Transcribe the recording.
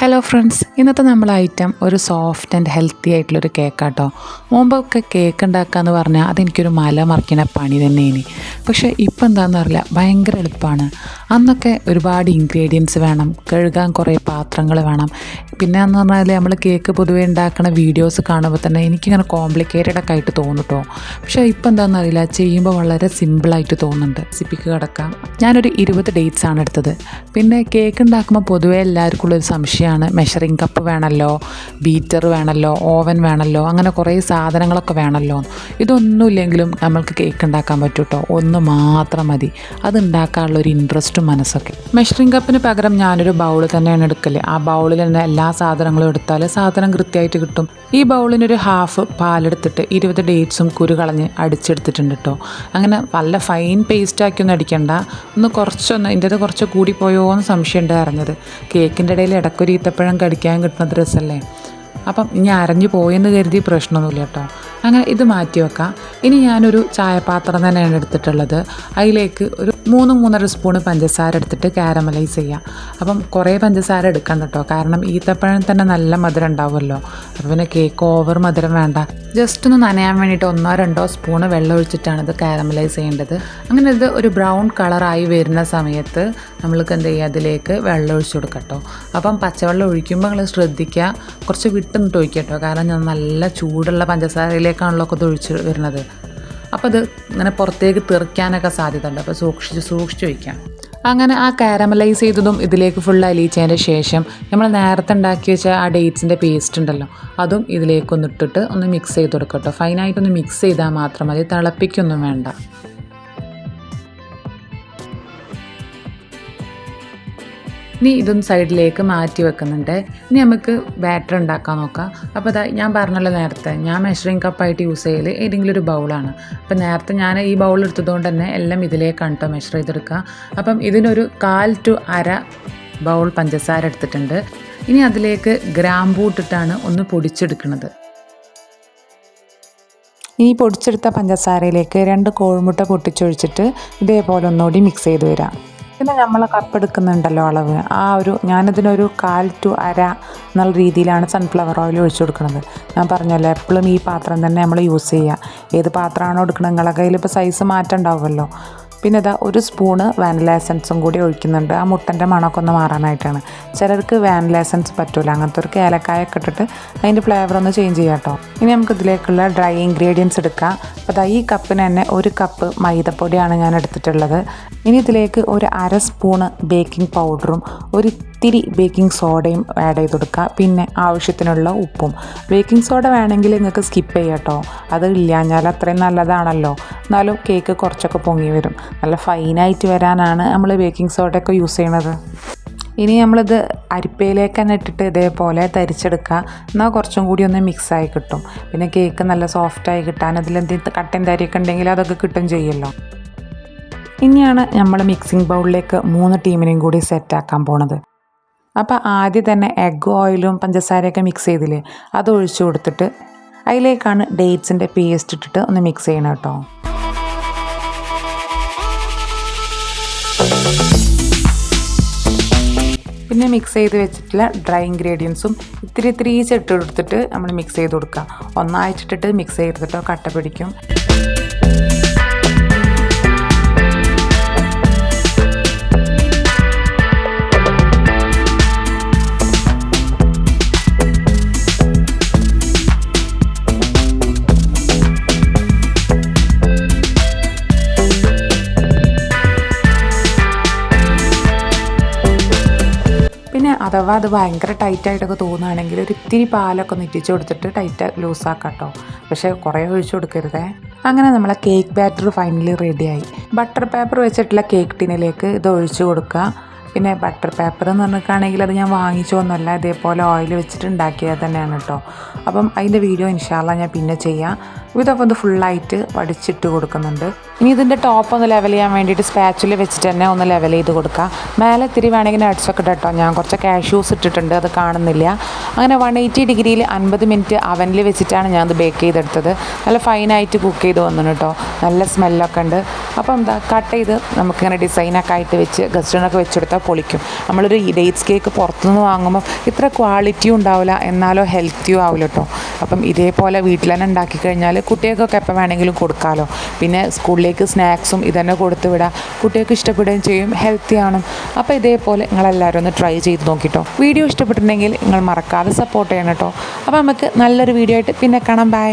Hello friends ഇന്നത്തെ നമ്മളെ item ഒരു സോഫ്റ്റ് ആൻഡ് ഹെൽത്തി ആയിട്ടുള്ളൊരു കേക്കാട്ടോ മുമ്പൊക്കെ കേക്ക് ഉണ്ടാക്കുക എന്ന് പറഞ്ഞാൽ അതെനിക്കൊരു മല മറിക്കണ പണി തന്നെയാണ്. പക്ഷേ ഇപ്പം എന്താണെന്ന് അറിയില്ല. ഭയങ്കര എളുപ്പമാണ് അന്നൊക്കെ ഒരുപാട് ഇൻഗ്രീഡിയൻസ് വേണം. കഴുകാൻ കുറേ പാത്രങ്ങൾ വേണം. പിന്നെ എന്ന് പറഞ്ഞാൽ നമ്മൾ കേക്ക് പൊതുവേ ഉണ്ടാക്കുന്ന വീഡിയോസ് കാണുമ്പോൾ തന്നെ എനിക്കിങ്ങനെ കോംപ്ലിക്കേറ്റഡ് ഒക്കെ ആയിട്ട് തോന്നും പക്ഷേ ഇപ്പം എന്താണെന്ന് അറിയില്ല. ചെയ്യുമ്പോൾ വളരെ സിമ്പിളായിട്ട് തോന്നുന്നുണ്ട്. സിപ്പിക്ക് കിടക്കാം. ഞാനൊരു ഇരുപത് ഡേറ്റ്സ് ആണ് എടുത്തത്. പിന്നെ കേക്ക് ഉണ്ടാക്കുമ്പോൾ പൊതുവേ എല്ലാവർക്കും ഉള്ളൊരു സംശയമാണ് മെഷറിംഗ് കപ്പ് വേണമല്ലോ ബീറ്റർ വേണമല്ലോ ഓവൻ വേണമല്ലോ അങ്ങനെ കുറേ സാധനങ്ങളൊക്കെ വേണമല്ലോ ഇതൊന്നുമില്ലെങ്കിലും നമ്മൾക്ക് കേക്ക് ഉണ്ടാക്കാൻ പറ്റും കേട്ടോ ഒന്ന് മാത്രം മതി. അത് ഉണ്ടാക്കാനുള്ള ഒരു ഇൻട്രസ്റ്റും മനസ്സൊക്കെ. മെഷറിംഗ് കപ്പിന് പകരം ഞാനൊരു ബൗൾ തന്നെയാണ് എടുക്കൽ. ആ ബൗളിൽ തന്നെ എല്ലാ സാധനങ്ങളും എടുത്താൽ സാധനം കൃത്യമായിട്ട് കിട്ടും. ഈ ബൗളിനൊരു ഹാഫ് പാലെടുത്തിട്ട് ഇരുപത് ഡേറ്റ്സും കുരു കളഞ്ഞ് അടിച്ചെടുത്തിട്ടുണ്ട് കേട്ടോ അങ്ങനെ നല്ല ഫൈൻ പേസ്റ്റാക്കി ആക്കിയൊന്നും അടിക്കണ്ട. ഒന്ന് കുറച്ചൊന്ന് ഇതിന്റെ കുറച്ച് കൂടിപ്പോയോ എന്ന് സംശയമുണ്ട് അറിഞ്ഞത് കേക്കിന്റെ ഇടയിൽ ഇടയ്ക്കൊരു ഈത്തപ്പഴം കടിക്കാൻ കിട്ടുന്നത് രസമല്ലേ അപ്പം ഇനി അരഞ്ഞു പോയെന്ന് കരുതി പ്രശ്നമൊന്നുമില്ല കേട്ടോ. അങ്ങനെ ഇത് മാറ്റി വെക്കാം. ഇനി ഞാനൊരു ചായപാത്രം തന്നെയാണ് എടുത്തിട്ടുള്ളത്. അതിലേക്ക് ഒരു മൂന്ന് മൂന്നര സ്പൂണ് പഞ്ചസാര എടുത്തിട്ട് കാരമലൈസ് ചെയ്യാം. അപ്പം കുറേ പഞ്ചസാര എടുക്കണം കേട്ടോ. കാരണം ഈത്തപ്പഴം തന്നെ നല്ല മധുരം ഉണ്ടാവുമല്ലോ. അപ്പോൾ പിന്നെ കേക്ക് ഓവർ മധുരം വേണ്ട. ജസ്റ്റ് ഒന്ന് നനയാൻ വേണ്ടിയിട്ട് ഒന്നോ രണ്ടോ സ്പൂണ് വെള്ളം ഒഴിച്ചിട്ടാണ് ഇത് കാരമലൈസ് ചെയ്യേണ്ടത്. അങ്ങനെ ഇത് ഒരു ബ്രൗൺ കളറായി വരുന്ന സമയത്ത് നമ്മൾക്ക് എന്ത് ചെയ്യുക അതിലേക്ക് വെള്ളം ഒഴിച്ചു കൊടുക്കട്ടോ അപ്പം പച്ചവെള്ളം ഒഴിക്കുമ്പോൾ നിങ്ങൾ ശ്രദ്ധിക്കുക. കുറച്ച് വിട്ട് ഒഴിക്കട്ടോ കാരണം ഞാൻ നല്ല ചൂടുള്ള പഞ്ചസാരയിലേക്കാണല്ലോ ഒക്കെ ഒഴിച്ച് വരുന്നത്. അപ്പോൾ അത് ഇങ്ങനെ പുറത്തേക്ക് തെറിക്കാനൊക്കെ സാധ്യത ഉണ്ട് അപ്പോൾ സൂക്ഷിച്ച് സൂക്ഷിച്ച് വയ്ക്കാം അങ്ങനെ ആ കാരമലൈസ് ചെയ്തതും ഇതിലേക്ക് ഫുൾ അലിയിച്ചതിന്റെ ശേഷം നമ്മൾ നേരത്തെ ഉണ്ടാക്കി വെച്ച ആ ഡേറ്റ്സിന്റെ പേസ്റ്റ് ഉണ്ടല്ലോ അതും ഇതിലേക്കൊന്ന് ഇട്ടിട്ട് ഒന്ന് മിക്സ് ചെയ്ത് കൊടുക്കട്ടോ ഫൈനായിട്ടൊന്ന് മിക്സ് ചെയ്താൽ മാത്രം മതി. തിളപ്പിക്കൊന്നും വേണ്ട. ഇനി ഇതൊന്ന് സൈഡിലേക്ക് മാറ്റി വെക്കുന്നുണ്ട്. ഇനി നമുക്ക് ബാറ്റർ ഉണ്ടാക്കാൻ നോക്കാം. അപ്പോൾ അതാ ഞാൻ പറഞ്ഞല്ലോ നേരത്തെ ഞാൻ മെഷറിംഗ് കപ്പായിട്ട് യൂസ് ചെയ്യൽ ഏതെങ്കിലും ഒരു ബൗളാണ് അപ്പോൾ നേരത്തെ ഞാൻ ഈ ബൗൾ എടുത്തതുകൊണ്ട് തന്നെ എല്ലാം ഇതിലേക്കാണ് കേട്ടോ മെഷർ ചെയ്തെടുക്കുക അപ്പം ഇതിനൊരു കാൽ ടു അര ബൗൾ പഞ്ചസാര എടുത്തിട്ടുണ്ട്. ഇനി അതിലേക്ക് ഗ്രാമ്പൂ ഇട്ടിട്ടാണ് ഒന്ന് പൊടിച്ചെടുക്കുന്നത്. ഈ പൊടിച്ചെടുത്ത പഞ്ചസാരയിലേക്ക് രണ്ട് കോഴിമുട്ട പൊട്ടിച്ചൊഴിച്ചിട്ട് ഇതേപോലെ ഒന്നുകൂടി മിക്സ് ചെയ്ത് വരാം. പിന്നെ നമ്മൾ കപ്പെടുക്കുന്നുണ്ടല്ലോ അളവ്. ആ ഒരു ഞാനിതിനൊരു കാൽ ടു അര എന്നുള്ള രീതിയിലാണ് സൺഫ്ലവർ ഓയിൽ ഒഴിച്ചു കൊടുക്കുന്നത്. ഞാൻ പറഞ്ഞല്ലോ എപ്പോഴും ഈ പാത്രം തന്നെ നമ്മൾ യൂസ് ചെയ്യുക ഏത് പാത്രമാണോ എടുക്കുന്നത് നിങ്ങളെ കയ്യിൽ ഇപ്പോൾ സൈസ് മാറ്റം ഉണ്ടാവുമല്ലോ. പിന്നെ ഇതാ ഒരു സ്പൂണ് വാനില എസൻസും കൂടി ഒഴിക്കുന്നുണ്ട്. ആ മുട്ടന്റെ മണമൊക്കെ ഒന്ന് മാറാനായിട്ടാണ്. ചിലർക്ക് വാനില എസൻസ് പറ്റൂല. അങ്ങനത്തെ ഒരു ഏലക്കായൊക്കെ ഇട്ടിട്ട് അതിന്റെ ഫ്ലേവർ ഒന്ന് ചേഞ്ച് ചെയ്യാം കേട്ടോ. ഇനി നമുക്ക് ഇതിലേക്കുള്ള ഡ്രൈ ഇൻഗ്രീഡിയൻസ് എടുക്കാം. അപ്പോൾ അതാ ഈ കപ്പിന് തന്നെ ഒരു കപ്പ് മൈദപ്പൊടിയാണ് ഞാൻ എടുത്തിട്ടുള്ളത്. ഇനി ഇതിലേക്ക് ഒരു അര സ്പൂണ് ബേക്കിംഗ് പൗഡറും ഒരു ഇത്തിരി ബേക്കിംഗ് സോഡയും ആഡ് ചെയ്ത് കൊടുക്കുക. പിന്നെ ആവശ്യത്തിനുള്ള ഉപ്പും. ബേക്കിംഗ് സോഡ വേണമെങ്കിൽ നിങ്ങൾക്ക് സ്കിപ്പ് ചെയ്യാം കേട്ടോ. അത് ഇല്ലാഞ്ഞാൽ അത്രയും നല്ലതാണല്ലോ. എന്നാലും കേക്ക് കുറച്ചൊക്കെ പൊങ്ങി വരും. നല്ല ഫൈനായിട്ട് വരാനാണ് നമ്മൾ ബേക്കിംഗ് സോഡയൊക്കെ യൂസ് ചെയ്യണത്. ഇനി നമ്മളിത് അരിപ്പയിലേക്ക് തന്നെ ഇട്ടിട്ട് ഇതേപോലെ തരിച്ചെടുക്കുക. എന്നാൽ കുറച്ചും കൂടി ഒന്ന് മിക്സായി കിട്ടും. പിന്നെ കേക്ക് നല്ല സോഫ്റ്റായി കിട്ടാൻ അതിലെന്തെങ്കിലും കട്ടൻ തരിയൊക്കെ ഉണ്ടെങ്കിൽ അതൊക്കെ കിട്ടും ചെയ്യുമല്ലോ ഇനിയാണ് നമ്മൾ മിക്സിംഗ് ബൗളിലേക്ക് മൂന്ന് ടീമിനെയും കൂടി സെറ്റാക്കാൻ പോണത്. അപ്പോൾ ആദ്യം തന്നെ എഗ് ഓയിലും പഞ്ചസാരയൊക്കെ മിക്സ് ചെയ്തില്ലേ? അത് ഒഴിച്ചു കൊടുത്തിട്ട് അതിലേക്കാണ് ഡേറ്റ്സിന്റെ പേസ്റ്റ് ഇട്ടിട്ട് ഒന്ന് മിക്സ് ചെയ്യണം കേട്ടോ. പിന്നെ മിക്സ് ചെയ്ത് വെച്ചിട്ടുള്ള ഡ്രൈ ഇൻഗ്രീഡിയൻസും ഇത്തിരി ഇത്തിരി ഇട്ട് കൊടുത്തിട്ട് നമ്മൾ മിക്സ് ചെയ്ത് കൊടുക്കുക. ഒന്നായിച്ചിട്ടിട്ട് മിക്സ് ചെയ്തിട്ടോ കട്ട പിടിക്കും. പിന്നെ അഥവാ അത് ഭയങ്കര ടൈറ്റായിട്ടൊക്കെ തോന്നുകയാണെങ്കിൽ ഒരു ഇത്തിരി പാലൊക്കെ നെറ്റിച്ച് കൊടുത്തിട്ട് ടൈറ്റ് ലൂസാക്കാം കേട്ടോ പക്ഷേ കുറേ ഒഴിച്ചു കൊടുക്കരുതേ. അങ്ങനെ നമ്മളെ കേക്ക് ബാറ്റർ ഫൈനലി റെഡിയായി ബട്ടർ പേപ്പർ വെച്ചിട്ടുള്ള കേക്ക് ടിന്നിലേക്ക് ഇത് ഒഴിച്ചു കൊടുക്കുക. പിന്നെ ബട്ടർ പേപ്പർ എന്ന് പറഞ്ഞിട്ടാണെങ്കിൽ അത് ഞാൻ വാങ്ങിച്ചൊന്നുമല്ല ഇതേപോലെ ഓയിൽ വെച്ചിട്ട് ഉണ്ടാക്കിയത് തന്നെയാണ് കേട്ടോ അപ്പം അതിന്റെ വീഡിയോ ഇൻഷാല്ല ഞാൻ പിന്നെ ചെയ്യാം. ഇതൊക്കെ ഒന്ന് ഫുള്ളായിട്ട് വടിച്ചിട്ട് കൊടുക്കുന്നുണ്ട്. ഇനി ഇതിന്റെ ടോപ്പ് ഒന്ന് ലെവൽ ചെയ്യാൻ വേണ്ടിയിട്ട് സ്പാച്ചിൽ വെച്ചിട്ട് തന്നെ ഒന്ന് ലെവൽ ചെയ്ത് കൊടുക്കുക മേലെ ഇത്തിരി വേണമെങ്കിൽ നട്ട്സൊക്കെ ഇട്ടോ ഞാൻ കുറച്ച് കാഷ്യൂസ് ഇട്ടിട്ടുണ്ട് അത് കാണുന്നില്ല. അങ്ങനെ വൺ എയ്റ്റി ഡിഗ്രിയിൽ അൻപത് മിനിറ്റ് അവനിൽ വെച്ചിട്ടാണ് ഞാൻ ഇത് ബേക്ക് ചെയ്തെടുത്തത്. നല്ല ഫൈനായിട്ട് കുക്ക് ചെയ്ത് വന്നു കേട്ടോ നല്ല സ്മെല്ലൊക്കെ ഉണ്ട്. അപ്പം എന്താ കട്ട് ചെയ്ത് നമുക്കിങ്ങനെ ഡിസൈനൊക്കെ ആയിട്ട് വെച്ച് ഗസ്റ്റിനൊക്കെ വെച്ചെടുത്താൽ പൊളിക്കും. നമ്മളൊരു ഡേറ്റ്സ് കേക്ക് പുറത്തുനിന്ന് വാങ്ങുമ്പോൾ ഇത്ര ക്വാളിറ്റിയും ഉണ്ടാവില്ല എന്നാലോ ഹെൽത്തിയും ആവില്ല കേട്ടോ അപ്പം ഇതേപോലെ വീട്ടിൽ തന്നെ ഉണ്ടാക്കി കഴിഞ്ഞാൽ കുട്ടികൾക്കൊക്കെ എപ്പോൾ വേണമെങ്കിലും കൊടുക്കാമല്ലോ പിന്നെ സ്കൂളിലേക്ക് സ്നാക്സും ഇതന്നെ കൊടുത്തു വിടാം. കുട്ടികൾക്ക് ഇഷ്ടപ്പെടുകയും ചെയ്യും. ഹെൽത്തിയാണ് അപ്പോൾ ഇതേപോലെ നിങ്ങളെല്ലാവരും ഒന്ന് ട്രൈ ചെയ്ത് നോക്കിട്ടോ. വീഡിയോ ഇഷ്ടപ്പെട്ടിട്ടുണ്ടെങ്കിൽ നിങ്ങൾ മറക്കാതെ സപ്പോർട്ട് ചെയ്യണം കേട്ടോ. അപ്പോൾ നമുക്ക് നല്ലൊരു വീഡിയോ ആയിട്ട് പിന്നെ കാണാം. ബൈ